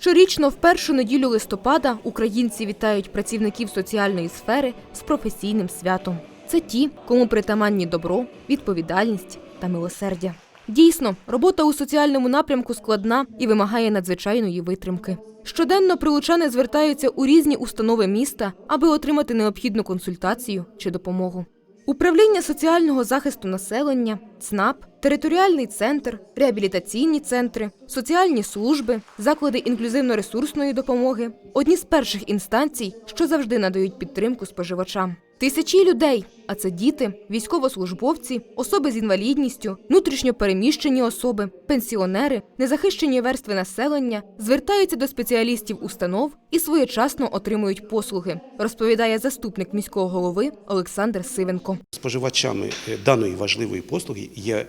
Щорічно в першу неділю листопада українці вітають працівників соціальної сфери з професійним святом. Це ті, кому притаманні добро, відповідальність та милосердя. Дійсно, робота у соціальному напрямку складна і вимагає надзвичайної витримки. Щоденно прилучани звертаються у різні установи міста, аби отримати необхідну консультацію чи допомогу. Управління соціального захисту населення, ЦНАП, територіальний центр, реабілітаційні центри, соціальні служби, заклади інклюзивно-ресурсної допомоги одні з перших інстанцій, що завжди надають підтримку споживачам. Тисячі людей, а це діти, військовослужбовці, особи з інвалідністю, внутрішньо переміщені особи, пенсіонери, незахищені верстви населення звертаються до спеціалістів установ і своєчасно отримують послуги, розповідає заступник міського голови Олександр Сивенко. Споживачами е, даної важливої послуги є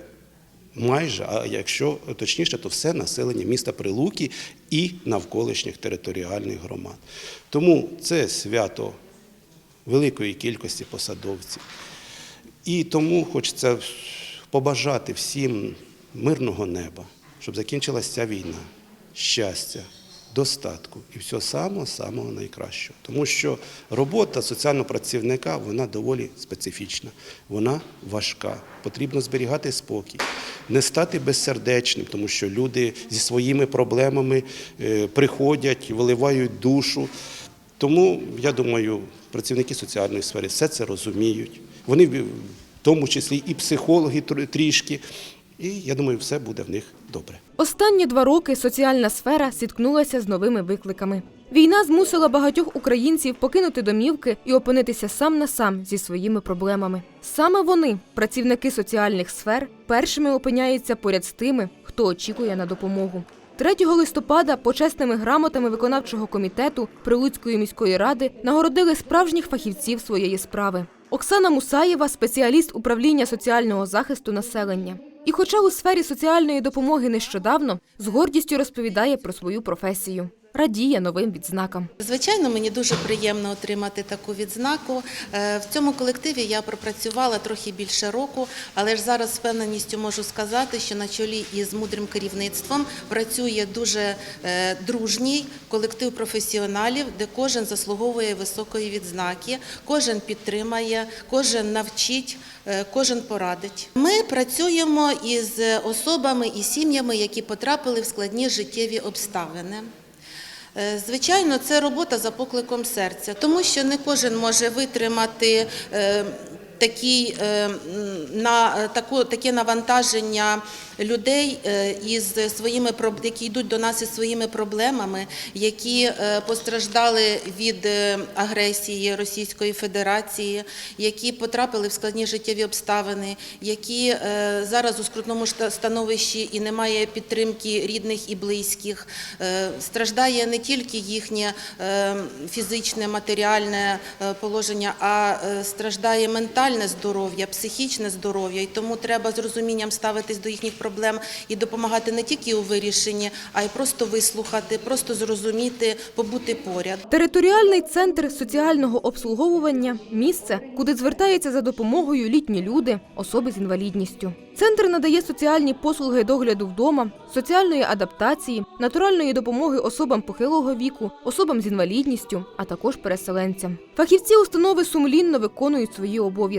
майже, а якщо точніше, то все населення міста Прилуки і навколишніх територіальних громад. Тому це свято великої кількості посадовців. І тому хочеться побажати всім мирного неба, щоб закінчилася ця війна, щастя, достатку і всього самого самого найкращого. Тому що робота соціального працівника вона доволі специфічна, вона важка. Потрібно зберігати спокій, не стати безсердечним, тому що люди зі своїми проблемами е, приходять, виливають душу. Тому я думаю, працівники соціальної сфери все це розуміють. Вони в тому числі і психологи трішки. І я думаю, все буде в них добре. Останні два роки соціальна сфера зіткнулася з новими викликами. Війна змусила багатьох українців покинути домівки і опинитися сам на сам зі своїми проблемами. Саме вони, працівники соціальних сфер, першими опиняються поряд з тими, хто очікує на допомогу. 3 листопада почесними грамотами виконавчого комітету Прилуцької міської ради нагородили справжніх фахівців своєї справи. Оксана Мусаєва спеціаліст управління соціального захисту населення. І хоча у сфері соціальної допомоги нещодавно, з гордістю розповідає про свою професію. Радіє новим відзнакам. Звичайно, мені дуже приємно отримати таку відзнаку. Е, В цьому колективі я пропрацювала трохи більше року, але ж зараз з впевненістю можу сказати, що на чолі із мудрим керівництвом працює дуже е, дружній колектив професіоналів, де кожен заслуговує високої відзнаки, кожен підтримає, кожен навчить. е, Кожен порадить. Ми працюємо із особами і сім'ями, які потрапили в складні життєві обставини. Е, Звичайно, це робота за покликом серця, тому що не кожен може витримати е, такий, е, на таку, таке навантаження людей е, із своїми які йдуть до нас із своїми проблемами, які е, постраждали від агресії Російської Федерації, які потрапили в складні життєві обставини, які зараз у скрутному становищі і немає підтримки рідних і близьких. Страждає не тільки їхнє фізичне, матеріальне положення, а страждає ментальне здоров'я, психічне здоров'я. І тому треба з розумінням ставитись до їхніх проблем і допомагати не тільки у вирішенні, а й просто вислухати, просто зрозуміти, побути поряд. Територіальний центр соціального обслуговування місце, куди звертаються за допомогою літні люди, особи з інвалідністю. Центр надає соціальні послуги догляду вдома, соціальної адаптації, натуральної допомоги особам похилого віку, особам з інвалідністю, а також переселенцям. Фахівці установи сумлінно виконують свої обов'язки.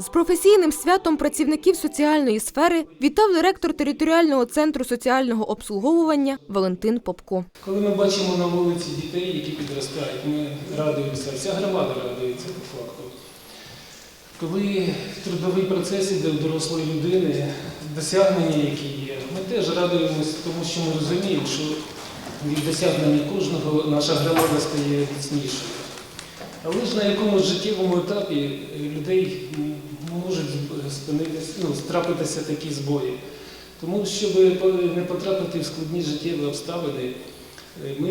З професійним святом працівників соціальної сфери вітав директор територіального центру соціального обслуговування Валентин Попко. Коли ми бачимо на вулиці дітей, які підростають, ми радуємося, вся громада радується по факту. Коли трудовий процес іде у дорослої людини, досягнення, які є, ми теж радуємося, тому що ми розуміємо, що від досягнення кожного наша громада стає міцнішою. Але ж на якомусь життєвому етапі е, людей можуть спинитися, ну, трапитися такі збої. Тому, щоб не потрапити в складні життєві обставини, е, ми,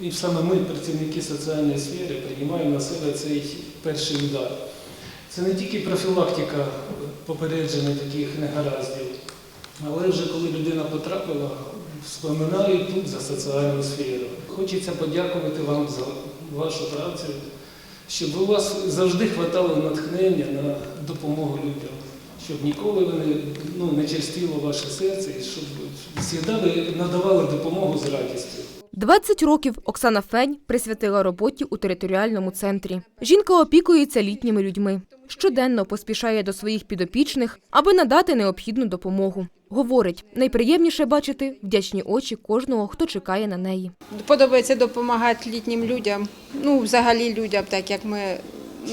і саме ми, працівники соціальної сфери, приймаємо на себе цей перший удар. Це не тільки профілактика попередження таких негараздів, але вже коли людина потрапила, вспоминають тут за соціальну сферу. Хочеться подякувати вам за вашу працю, щоб у вас завжди хватало натхнення на допомогу людям, щоб ніколи ви не, ну, не частіло ваше серце, і щоб завжди надавали допомогу з радістю. 20 років Оксана Фень присвятила роботі у територіальному центрі. Жінка опікується літніми людьми. Щоденно поспішає до своїх підопічних, аби надати необхідну допомогу. Говорить, найприємніше бачити вдячні очі кожного, хто чекає на неї. Подобається допомагати літнім людям, ну взагалі людям, так як ми.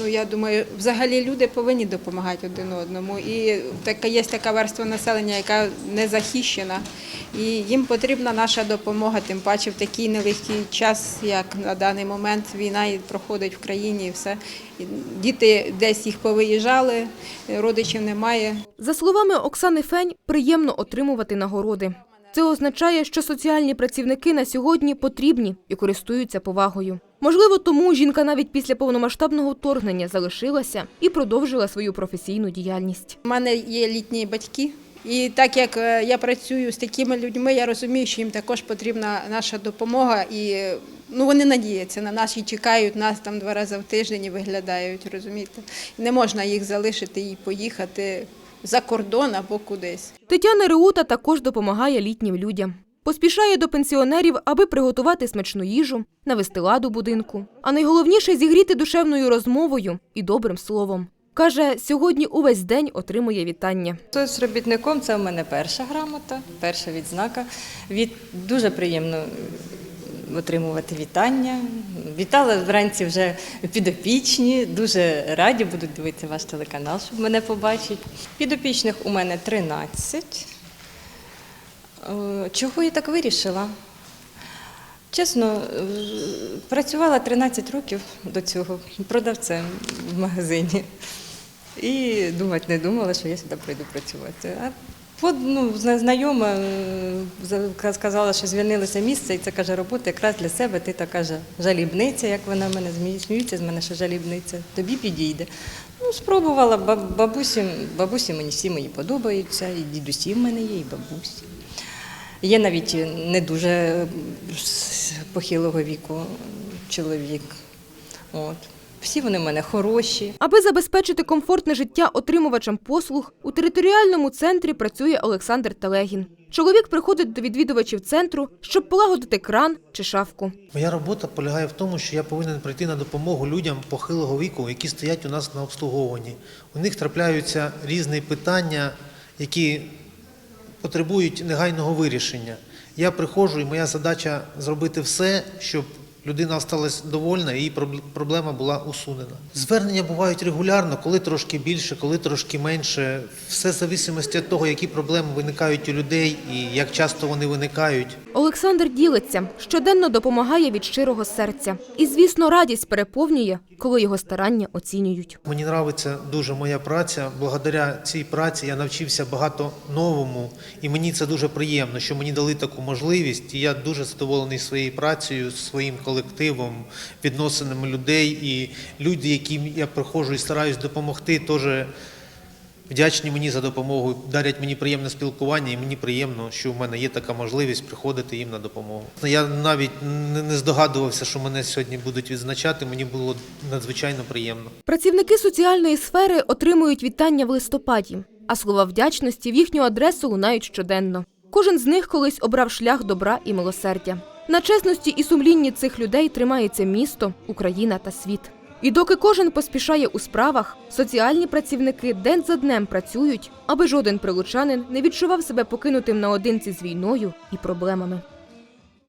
Ну я думаю, взагалі люди повинні допомагати один одному. І така є така верства населення, яка не захищена, і їм потрібна наша допомога, тим паче в такий нелегкий час, як на даний момент війна і проходить в країні, і все. Діти десь їх повиїжджали, родичів немає. За словами Оксани Фень, приємно отримувати нагороди. Це означає, що соціальні працівники на сьогодні потрібні і користуються повагою. Можливо, тому жінка навіть після повномасштабного вторгнення залишилася і продовжила свою професійну діяльність. У мене є літні батьки, і так як е, я працюю з такими людьми, я розумію, що їм також потрібна наша допомога, і ну вони надіються на нас і чекають нас там два рази в тиждень і виглядають, розумієте? Не можна їх залишити і поїхати за кордон або кудись. Тетяна Реута також допомагає літнім людям. Поспішає до пенсіонерів, аби приготувати смачну їжу, навести лад у будинку. А найголовніше зігріти душевною розмовою і добрим словом. Каже, сьогодні увесь день отримує вітання. З робітником це в мене перша грамота, перша відзнака. Від дуже приємно отримувати вітання. Вітала вранці вже підопічні, дуже раді будуть дивитися ваш телеканал, щоб мене побачити. Підопічних у мене 13. Е, Чого я так вирішила? Чесно, е, працювала 13 років до цього продавцем в магазині. І думати не думала, що я сюди прийду працювати. А от, ну, знайома е, сказала, що звільнилося місце, і це каже, робота якраз для себе. Ти така каже, жалібниця, як вона мене сміються з мене, що жалібниця, тобі підійде. Ну, спробувала, бабусі, бабусі мені всі мої подобаються, і дідусі в мене є, і бабусі. Є навіть не дуже е, похилого віку чоловік. От. Всі вони в мене хороші. Аби забезпечити комфортне життя отримувачам послуг, у територіальному центрі працює Олександр Телегін. Чоловік приходить до відвідувачів центру, щоб полагодити кран чи шафку. Моя робота полягає в тому, що я повинен прийти на допомогу людям похилого віку, які стоять у нас на обслуговуванні. У них трапляються різні питання, які потребують негайного вирішення. Я приходжу, і моя задача зробити все, щоб людина осталась довольна і проблема була усунена. Звернення бувають регулярно, коли трошки більше, коли трошки менше. Все в зависимості від того, які проблеми виникають у людей і як часто вони виникають. Олександр ділиться, щоденно допомагає від щирого серця. І, звісно, радість переповнює, коли його старання оцінюють. Мені подобається дуже моя праця. Благодаря цій праці я навчився багато новому, і мені це дуже приємно, що мені дали таку можливість. І я дуже задоволений своєю працею, своїм колективом, відносинами людей. І люди, яким я приходжу і стараюсь допомогти, теж вдячні мені за допомогу, дарять мені приємне спілкування, і мені приємно, що в мене є така можливість приходити їм на допомогу. Я навіть не здогадувався, що мене сьогодні будуть відзначати. Мені було надзвичайно приємно. Працівники соціальної сфери отримують вітання в листопаді, а слова вдячності в їхню адресу лунають щоденно. Кожен з них колись обрав шлях добра і милосердя. На чесності і сумлінні цих людей тримається місто, Україна та світ. І доки кожен поспішає у справах, соціальні працівники день за днем працюють, аби жоден прилучанин не відчував себе покинутим наодинці з війною і проблемами.